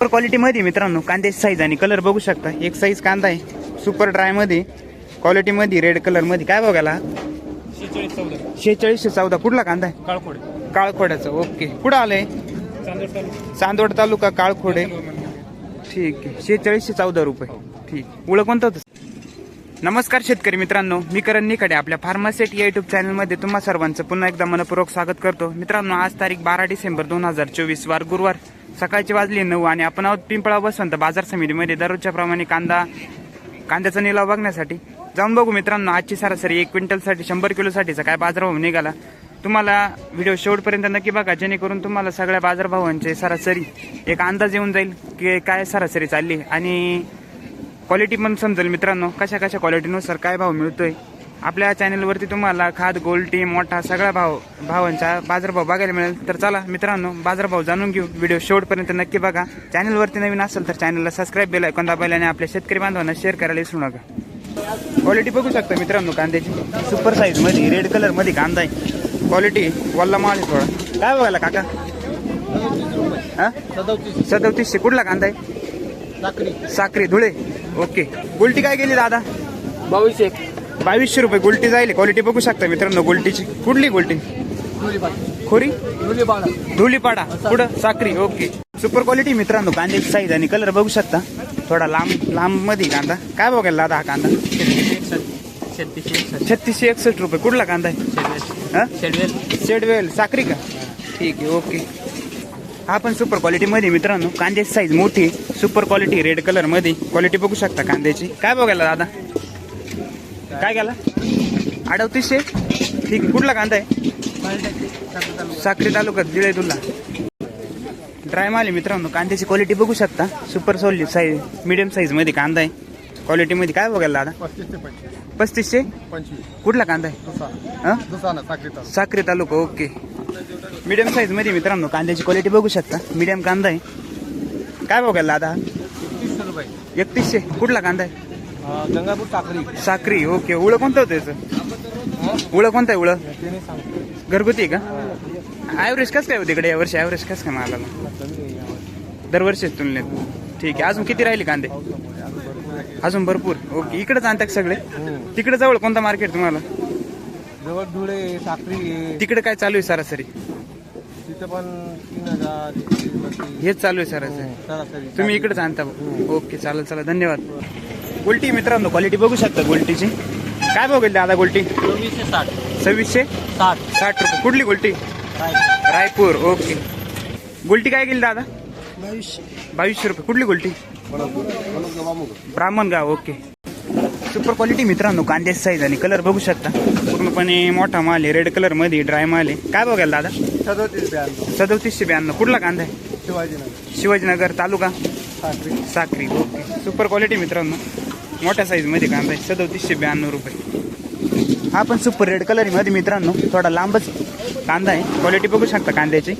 Super क्वालिटीमध्ये मित्रांनो कांद्याची size आणि कलर बघू शकता. एक साईज कांदा आहे सुपर ड्रायमध्ये क्वालिटीमध्ये रेड कलरमध्ये काय बघायला? शेहेचाळीसशे चौदा. कुठला कांदा आहे? काळखोड काळखोड्याचं. ओके. कुठं आलंय? चांदोड तालुका चांदवड तालुका काळखोडे. ठीक आहे. शेहेचाळीसशे चौदा रुपये. ठीक. ओळख कोणतं नमस्कार शेतकरी मित्रांनो. मी करण निकडे आपल्या फार्मासेट या युट्यूब चॅनलमध्ये तुम्हा सर्वांचं पुन्हा एकदा मनपूर्वक स्वागत करतो. मित्रांनो आज तारीख बारा डिसेंबर दोन हजार चोवीस वार गुरुवार. सकाळची वाजली नऊ आणि आपण आहोत पिंपळा वसंत बाजार समितीमध्ये. दररोजच्या प्रमाणे कांदा कांद्याचा निलाव बघण्यासाठी. जाऊन बघू मित्रांनो आजची सरासरी एक क्विंटलसाठी शंभर किलोसाठीचा काय बाजारभाव निघाला. तुम्हाला व्हिडिओ शेवटपर्यंत नक्की बघा जेणेकरून तुम्हाला सगळ्या बाजारभावांचे सरासरी एक अंदाज येऊन जाईल की काय सरासरी चालली आणि क्वालिटी पण समजेल मित्रांनो कशा कशा क्वालिटीनुसार काय भाव मिळतोय. आपल्या चॅनलवरती तुम्हाला खाद गोल्टी मोठा सगळा भाव भावांचा बाजारभाव बघायला मिळेल. तर चला मित्रांनो बाजारभाव जाणून घेऊ. व्हिडिओ शेवटपर्यंत नक्की बघा. चॅनलवरती नवीन असेल तर चॅनलला सबस्क्राईब बेल ऐकून दाबायला आणि आपल्या शेतकरी बांधवांना शेअर करायला विसरू नका. क्वालिटी बघू शकता मित्रांनो कांद्याची. सुपर साईजमध्ये रेड कलरमध्ये कांदा आहे. क्वालिटी वल्ला माल आहे थोडा. काय बघायला काका? हा? सदोतीसशे. कुठला कांदा आहे? साखरी. साखरी धुळे. ओके गुलटी काय गेली दादा? बावीस एक बावीसशे रुपये गुलटी जाईल. क्वालिटी बघू शकता मित्रांनो गुलटीची. कुठली गुलटी? खोरी? धुलीपाडा. धुलीपाडा पुढं साखरी ओके सुपर क्वालिटी मित्रांनो. कांद्याची साईज आणि कलर बघू शकता. थोडा लांब लांबमध्ये कांदा. काय बघायला दादा हा कांदा? छत्तीसशे एकसष्ट रुपये. कुठला कांदा आहे? शेडवेल शेडवेल. साखरी का? ठीक आहे. ओके हा पण सुपर क्वालिटी मध्ये मित्रांनो. कांद्याची साईज मोठी सुपर क्वालिटी रेड कलरमध्ये. क्वालिटी बघू शकता कांद्याची. काय बघायला दादा? काय गेला अडवतीसशे ठीक आहे कुठला कांदा आहे? साक्री तालुक्यात दिळे तुला ड्राय माल आहे मित्रांनो कांद्याची क्वालिटी बघू शकता. सुपर सोली साईज मिडियम साईजमध्ये कांदा आहे. क्वालिटी मध्ये काय बघायला दादा? पस्तीसशे कुठला कांदा आहे? हा? साखरी तालुका. साक्री तालुका ओके. मीडियम साईजमध्ये मित्रांनो कांद्याची क्वालिटी बघू शकता. मीडियम कांदा आहे. काय बघायला दादा? एकतीसशे. कुठला कांदा आहे? गंगापूर साखरी. साक्री ओके. उळं कोणतं होतं याचं? उळं कोणतं आहे उळं? घरगुती आहे का? ॲव्हरेज कसं काय होते इकडे यावर्षी ॲव्हरेज कसं काय मालाला? दरवर्षीच तुलनेत. ठीक आहे. अजून किती राहिले कांदे? अजून भरपूर. ओके. इकडेच आणतात सगळे. तिकडे जवळ कोणतं मार्केट तुम्हाला? जवळ धुळे साखरी. तिकडे काय चालू आहे सरासरी? तिथं पण तीन हजार. हेच चालू आहे सरासरी. सरासरी. तुम्ही इकडेच आणता ओके. चालेल चला धन्यवाद. गोल्टी मित्रांनो क्वालिटी बघू शकता गोल्टीची. काय बघेल दादा गोल्टी? चोवीसशे साठ. सव्वीसशे? साठ. साठ रुपये. कुठली गोल्टी? रायपूर. ओके. गोल्टी काय गेली दादा? बावीसशे. बावीसशे रुपये. कुठली गोल्टी? ब्राह्मणगाव ओके. सुपर क्वालिटी मित्रांनो कांद्याची साईज आणि कलर बघू शकता. पूर्णपणे मोठा माल आहे रेड कलरमध्ये ड्राय माल आहे. काय बघायला दादा? सदोतीस ब्याण्णव. सदोतीसशे ब्याण्णव. कुठला कांदा आहे? Shivajinagar. Shivajinagar taluka? Sakhri Sakhri okay. Super quality मित्रांनो. मोठ्या साईजमध्ये कांदा आहे. सदोतीसशे ब्याण्णव रुपये. हा पण सुपर रेड कलरमध्ये मित्रांनो. थोडा लांबच कांदा आहे. क्वालिटी बघू शकता कांद्याची.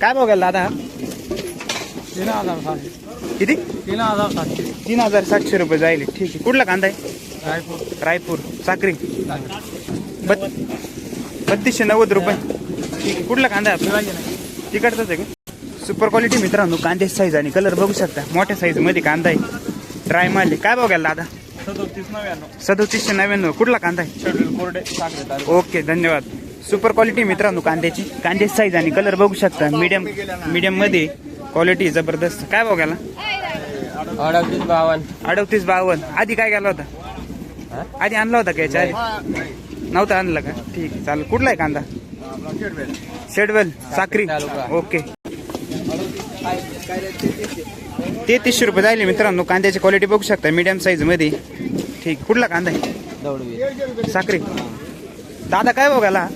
काय बघायला दादा हा? तीन हजार सातशे किती? तीन हजार सातशे तीन हजार सातशे रुपये जाईल ठीक आहे. कुठला कांदा आहे? रायपूर. रायपूर साखरी. बत बत्तीसशे नव्वद रुपये. ठीक आहे. कुठला कांदा आहे तिकडचाच आहे का? सुपर क्वालिटी मित्रांनो. कांद्याची साईज आणि कलर बघू शकता. मोठ्या साईजमध्ये कांदा आहे. ड्राय माल काय बघायला दादा? सदोतीस नव्याण्णव. सदोतीसशे नव्याण्णव. कुठला कांदा आहे? शेड्यूल कोरडे साखरे ओके धन्यवाद. सुपर क्वालिटी मित्रांनो कांद्याची. कांद्याची साईज आणि कलर बघू शकता. मीडियम मीडियममध्ये क्वालिटी जबरदस्त. काय बघायला अडतीस बावन्न. अडतीस बावन्न. आधी काय गेला होता? आधी आणला होता का याच्या आधी? नव्हता आणला का? ठीक आहे चालेल. कुठला आहे कांदा? शेडवेल साक्री तालुका. ओके तेहतीसशे रुपये जायले मित्रांनो. कांद्याची क्वालिटी बघू शकता. मीडियम साईजमध्ये. ठीक. कुठला कांदा आहे? साखरी. दादा काय बघायला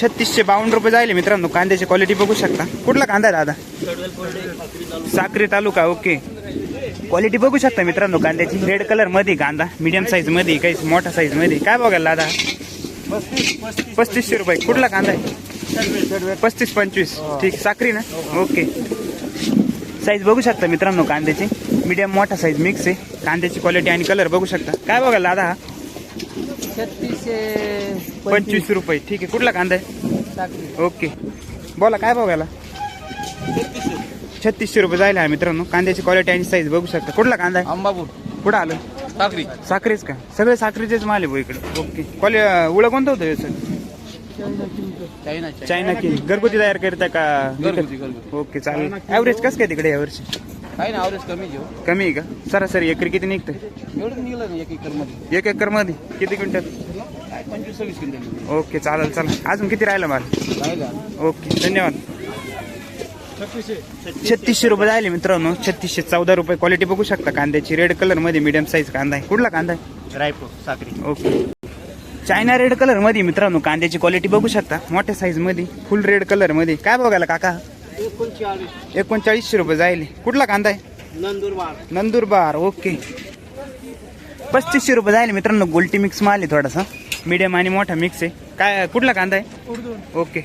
छत्तीसशे बावन्न. रुपये जायले मित्रांनो. कांद्याची क्वालिटी बघू शकता. कुठला कांदा आहे दादा? साखरी तालुका. साक्री तालुका ओके. क्वालिटी बघू शकता मित्रांनो. कांद्याची रेड कलरमध्ये कांदा. मीडियम साईजमध्ये काही मोठा साईजमध्ये. काय बघायला दादा? पस्तीस पस्तीस. पस्तीसशे रुपये. कुठला कांदा आहे? पस्तीस पंचवीस. ठीक साखरी ना? ओके. साईज बघू शकता मित्रांनो कांद्याची. मीडियम मोठा साईज मिक्स आहे. कांद्याची क्वालिटी आणि कलर बघू शकता. काय बघायला दादा हा? छत्तीसशे पंचवीस रुपये. ठीक आहे. कुठला कांदा आहे? साखरी. ओके. बोला काय बघायला? छत्तीसशे रुपये जायला आहे मित्रांनो. कांद्याची क्वालिटी आणि साईज बघू शकता. कुठला कांदा आहे? अंबापूर कुठं आलं? टाकरी साखरेच का? सगळे साखरेचेच माल आहे भाऊ इकडे. ओके. क्वालि उळं कोणतं होतं याचं? China China. की घरगुती तयार करता का? घरगुती घरगुती. ओके चालेल. ॲव्हरेज कसं काय तिकडे यावर्षी? काही ना आवरेज कमी घेऊ कमी आहे का? सरासरी एकरी किती निघतं एवढं निघलं ना एक एकरमध्ये. एक एकरमध्ये. किती क्विंटल? काय पंचवीस सव्वीस क्विंटल ओके चालेल चालेल. अजून किती राहिलं माल? राहिला. ओके धन्यवाद. छत्तीसशे. रुपये झाले मित्रांनो. छत्तीसशे चौदा रुपये क्वालिटी बघू शकता. कांद्याची रेड कलरमध्ये मिडियम साईज कांदा आहे. कुठला कांदा आहे? Raipur Sakhri okay. China red कलरमध्ये मित्रांनो. कांद्याची क्वालिटी बघू शकता. मोठ्या साईजमध्ये फुल रेड कलरमध्ये काय बघायला काका? एकोणचाळीस एकोणचाळीसशे रुपये जाईल कुठला कांदा आहे? नंदुरबार. नंदुरबार. ओके पस्तीसशे रुपये जाईल मित्रांनो. गोल्टी मिक्स माल आहे थोडासा. मीडियम आणि मोठा मिक्स आहे. काय कुठला कांदा आहे? ओके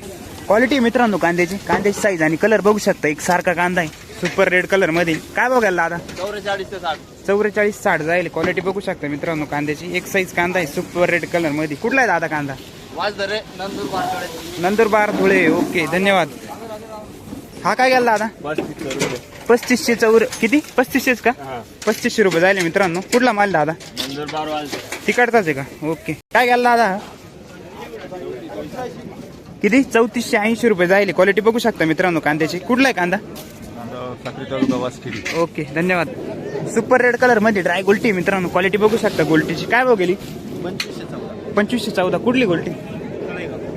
क्वालिटी मित्रांनो कांद्याची. कांद्याची साईज आणि कलर बघू शकता. एक सारखा कांदा आहे. सुपर रेड कलरमध्ये काय बघायला दादा? चौवेचाळीस साठ जाईल. क्वालिटी बघू शकता मित्रांनो कांद्याची. एक साईज कांदा आहे सुपर रेड कलरमध्ये. कुठला आहे दादा कांदा? नंदुरबार धुळे. ओके धन्यवाद. हा काय गेला दादा? पस्तीसशे चौर किती? पस्तीसशेच का? पस्तीसशे रुपये जायले मित्रांनो. कुठला माल दादा? तिकडचाच आहे का? ओके काय गेला दादा? किती? चौतीसशे ऐंशी रुपये जाईल. क्वालिटी बघू शकता मित्रांनो कांद्याची. कुठला आहे कांदा? ओके धन्यवाद. सुपर रेड कलरमध्ये ड्राय गोल्टी मित्रांनो. क्वालिटी बघू शकता गोल्टीची काय भाव गेली? पंचवीसशे चौदा. कुठली गोल्टी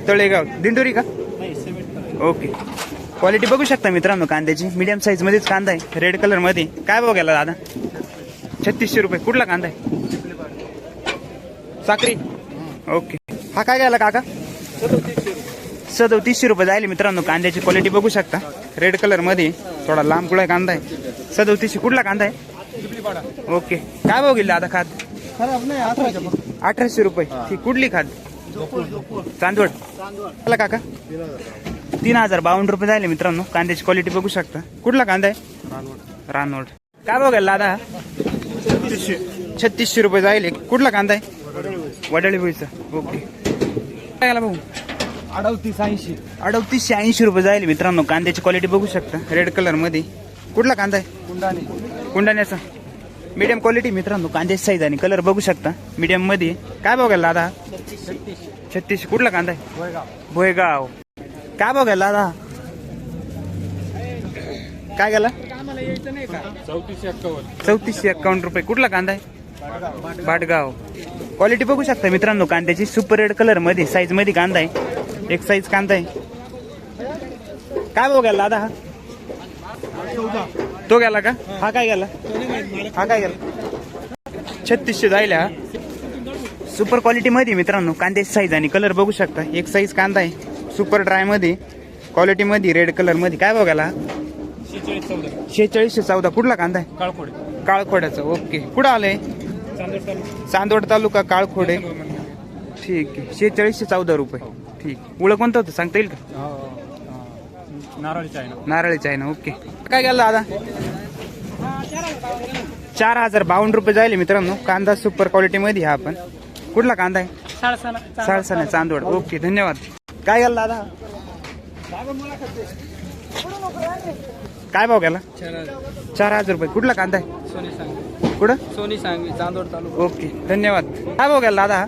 तळेगाव. दिंडोरी का? ओके क्वालिटी बघू शकता मित्रांनो कांद्याची. मीडियम साईज मध्येच कांदा आहे. रेड कलरमध्ये. काय भाव गेला दादा? छत्तीसशे रुपये. कुठला कांदा आहे? साखरी. ओके हा काय गेला काका? सदोतीसशे रुपये जायले मित्रांनो कांद्याची. क्वालिटी बघू शकता. रेड कलरमध्ये थोडा लांब कुळा कांदा आहे? सदोतीसशे. कुठला कांदा आहे? ओके. काय भाव गेला दादा खाद अठराशे रुपये. कुठली खाद चांदवड. आला काका. तीन हजार बावन्न रुपये झाले मित्रांनो. कांद्याची क्वालिटी बघू शकता. कुठला कांदा आहे? रानवड काय बघायला दादा? छत्तीसशे रुपये जाईल. कुठला कांदा आहे? वडाळी भुईचा ओके. काय आला भाऊ? अडतीस ऐंशी अडतीसशे ऐंशी रुपये जाईल मित्रांनो. कांद्याची क्वालिटी बघू शकता. रेड कलरमध्ये. कुठला कांदा आहे? कुंडाने. कुंडाण्याचा. मीडियम क्वालिटी मित्रांनो कांद्याची साईज आणि कलर बघू शकता. मीडियममध्ये काय बघायला दादा? छत्तीस. कुठला कांदा आहे? भोयगाव. काय बघायला दादा? काय गेला? चौतीसशे एक्कावन्न चौतीसशे रुपये. कुठला कांदा आहे? भाटगाव. क्वालिटी बघू शकता मित्रांनो कांद्याची सुपर रेड कलरमध्ये साईजमध्ये कांदा आहे. एक साईज कांदा आहे. काय बघायला दादा? हा तो गेला का? हा काय गेला? हा काय गेला? छत्तीसशे जायला. सुपर क्वालिटी मध्ये मित्रांनो कांद्याची साईज आणि कलर बघू शकता. एक साईज कांदा आहे सुपर ड्रायमध्ये क्वालिटी मध्ये रेड कलरमध्ये. काय बघायला शेहेचाळीसशे चौदा. कुठला कांदा आहे? काळखोड्याचं ओके कुठं आलंय? चांदोड तालुका. काळखोडे ठीक आहे. शेहेचाळीसशे चौदा रुपये. ठीक. उळं कोणतं होतं? सांगता येईल का? नारळीचा आहे ना ओके. काय गेलं दादा? चार हजार बावन्न रुपये जायले मित्रांनो. कांदा सुपर क्वालिटी मध्ये हा आपण. कुठला कांदा आहे? साळसाने चांदोड ओके धन्यवाद. काय गेलं दादा? काय भाव गेला चार हजार रुपये. कुठला कांदा आहे? सोनी कुठं? सोनी सांगवी चांदोड तालुका. ओके धन्यवाद. काय भाव गेला दादा?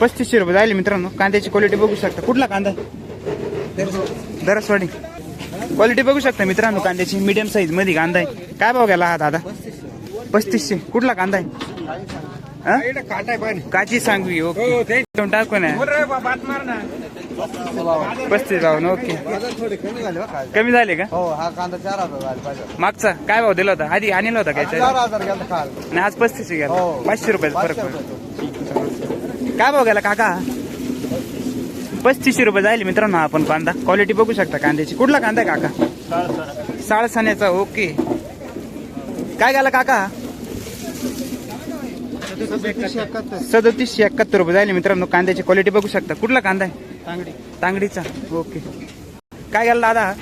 पस्तीसशे रुपये जायले मित्रांनो. कांद्याची क्वालिटी बघू शकता. कुठला कांदा आहे? दरसवाडी. क्वालिटी बघू शकता मित्रांनो कांद्याची. मीडियम साईजमध्ये कांदा आहे. काय भाव घ्यायला हा दादा? पस्तीसशे. कुठला कांदा आहे? काची सांगवी ओके. दोन टाकू ना. पस्तीस भाव ओके. कमी झाले का? हो हा कांदा चार हजार मागचा काय भाव दिला होता? आधी आणला होता काय आज पस्तीसशे गेला. पाचशे रुपयाचा फरक काय भाव गेला काका? पस्तीसशे रुपये जाईल मित्रांनो आपण कांदा. क्वालिटी बघू शकता कांद्याची. कुठला कांदा आहे काका? साळसाण्याचा ओके. काय गेला काका? सदतीसशे एकाहत्तर रुपये जाईल मित्रांनो कांद्याची क्वालिटी बघू शकता. कुठला कांदा आहे? तांगडी. तांगडीचा. ओके. काय गेला दादा?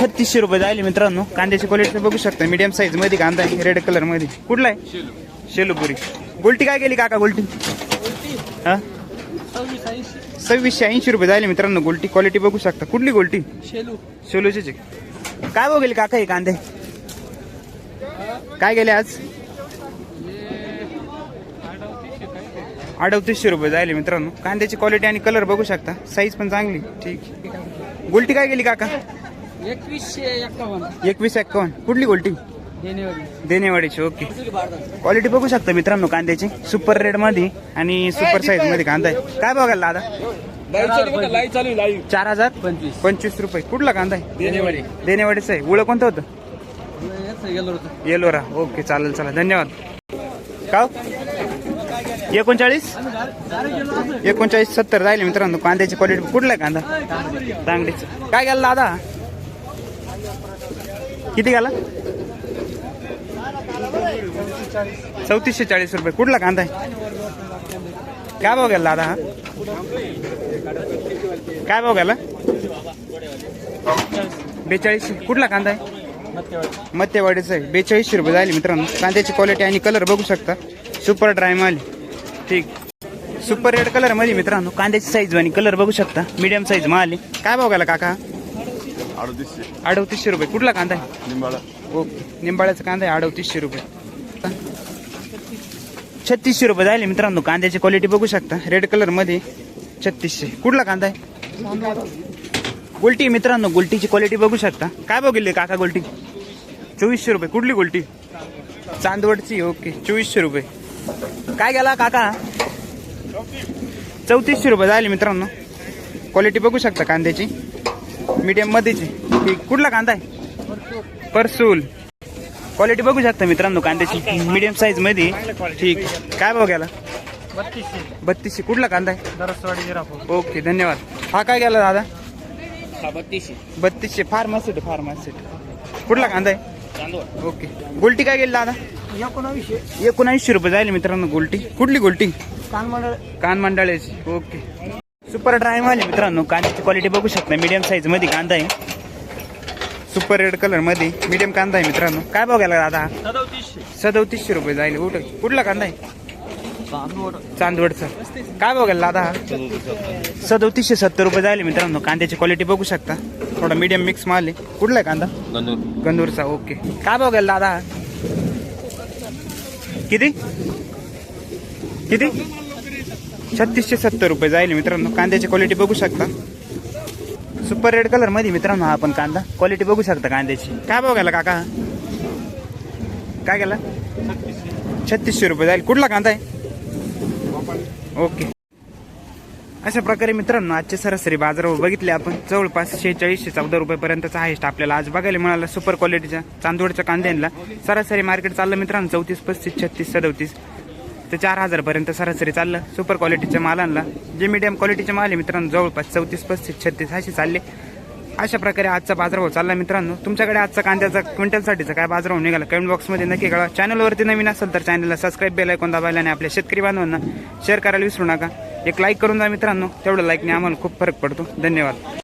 छत्तीसशे रुपये जाईल मित्रांनो कांद्याची क्वालिटी बघू शकता. मीडियम साईजमध्ये कांदा आहे रेड कलरमध्ये. कुठला आहे? शेलूपुरी. गोल्टी काय गेली काका गोल्टी? हा? सव्वीसशे ऐंशी रुपये झाले मित्रांनो. गोल्टी क्वालिटी बघू शकता. कुठली गोल्टी? शेलू. सोलूचे काय बघेल काका हे कांदे? काय गेले आज? अडतीसशे रुपये जायले मित्रांनो. कांद्याची क्वालिटी आणि कलर बघू शकता. साईज पण चांगली. ठीक. गोल्टी काय गेली काका? एकवीसशे एक्कावन्न एकवीस एक्कावन्न कुठली गोल्टी? देनेवाडीची ओके. क्वालिटी बघू शकता मित्रांनो कांद्याची. सुपर रेडमध्ये आणि सुपर साईजमध्ये कांदा आहे. काय बघायला दादा? चार हजार? पंचवीस. रुपये. कुठला कांदा आहे? देनेवाडीचं आहे. उळं कोणतं होतं? येलोरा ओके चालेल चला. धन्यवाद. का? एकोणचाळीस? एकोणचाळीस सत्तर. राहिले मित्रांनो कांद्याची क्वालिटी कुठला आहे कांदा? तांगडीचा. काय गेला दादा? किती गेला चौतीसशे चाळीस रुपये. कुठला कांदा आहे? काय भाव गेला दादा हा? काय भाव गेला? बेचाळीसशे. कुठला कांदा आहे? मत्यवाडीचं आहे. बेचाळीसशे रुपये झाले मित्रांनो. कांद्याची क्वालिटी आणि कलर बघू शकता. सुपर ड्राय माल. ठीक. सुपर रेड कलरमध्ये मित्रांनो कांद्याची साईज आणि कलर बघू शकता. मीडियम साईज माल आहे. काय भाव गेला काका? अडतीसशे. अडतीसशे रुपये. कुठला कांदा आहे? निंबाळा. ओके. निंबाळ्याचा कांदा आहे अडतीसशे रुपये. छत्तीसशे रुपये झाले मित्रांनो कांद्याची क्वालिटी बघू शकता. रेड कलरमध्ये छत्तीसशे. कुठला कांदा आहे? गुलटी मित्रांनो गुलटीची क्वालिटी बघू शकता. काय बघितली काका गुलटी? चोवीसशे रुपये. कुठली गुलटी? चांदवडची ओके. चोवीसशे रुपये. काय गेला काका? चौतीसशे रुपये झाले मित्रांनो. क्वालिटी बघू शकता कांद्याची. मीडियम मध्येची. ठीक. कुठला कांदा आहे? परसूल. क्वालिटी बघू शकता मित्रांनो कांद्याची. मीडियम साईजमध्ये. ठीक. काय भाव गेला? बत्तीसशे. बत्तीसशे. कुठला कांदा आहे? ओके धन्यवाद. हा काय गेला दादा? हा बत्तीसशे. बत्तीसशे. फार्मासिट फार्मासिट कुठला कांदा आहे? ओके. गोल्टी काय गेली दादा? एकोणावीसशे. एकोणऐंशी रुपये झाले मित्रांनो गोल्टी. कुठली गोल्टी? कान मंडळाची. ओके. सुपर ड्राय माल मित्रांनो कांद्याची क्वालिटी बघू शकता. मीडियम साईजमध्ये कांदा आहे. सुपर रेड कलरमध्ये मीडियम कांदा आहे मित्रांनो. काय बघायला दादा? सदतीसशे. सदोतीसशे रुपये जाईल. उठ. कुठला कांदा आहे? चांदवड. चांदवडचा. काय बघायला दादा? सदोतीसशे सत्तर रुपये जाईल मित्रांनो. कांद्याची क्वालिटी बघू शकता. थोडा मीडियम मिक्स माल आहे. कुठला आहे कांदा? गंदूर. गंदूरचा. ओके. काय बघायला दादा? किती? किती? छत्तीसशे सत्तर रुपये जाईल मित्रांनो. कांद्याची क्वालिटी बघू शकता. सुपर रेड कलरमध्ये मित्रांनो हा आपण कांदा. क्वालिटी बघू शकता कांद्याची. काय बघायला काका? काय गेला? छत्तीसशे रुपये जाईल. कुठला कांदा आहे? ओके अशा प्रकारे मित्रांनो आजचे सरासरी बाजारावर बघितले आपण. जवळपास शेहेचाळीसशे चौदा रुपयेपर्यंतचा हायस्ट आपल्याला आज बघायला मिळाला सुपर क्वालिटीच्या चांदोडच्या कांद्यांना. सरासरी मार्केट चाललं मित्रांनो चौतीस पस्तीस छत्तीस सदोतीस. ते चार हजारपर्यंत सरासरी चाललं. सुपर क्वालिटीच्या मालांना जे मीडियम क्वालिटीचे माल आहे मित्रांनो जवळपास चौतीस पस्तीस छत्तीस असे चालले. अशा प्रकारे आजचा बाजारभाव चालला मित्रांनो. तुमच्याकडे आजचा कांद्याचा क्विंटलसाठीचा काय बाजारभाव निघाला? कमेंट बॉक्समध्ये नक्की कळा चॅनलवरती नवीन असेल तर चॅनलला सबस्क्राईब बेल ऐकून दाबायला आणि आपल्या शेतकरी बांधवांना शेअर करायला विसरू नका. एक लाईक करून जा मित्रांनो. तेवढं लाईकने आम्हाला खूप फरक पडतो. धन्यवाद.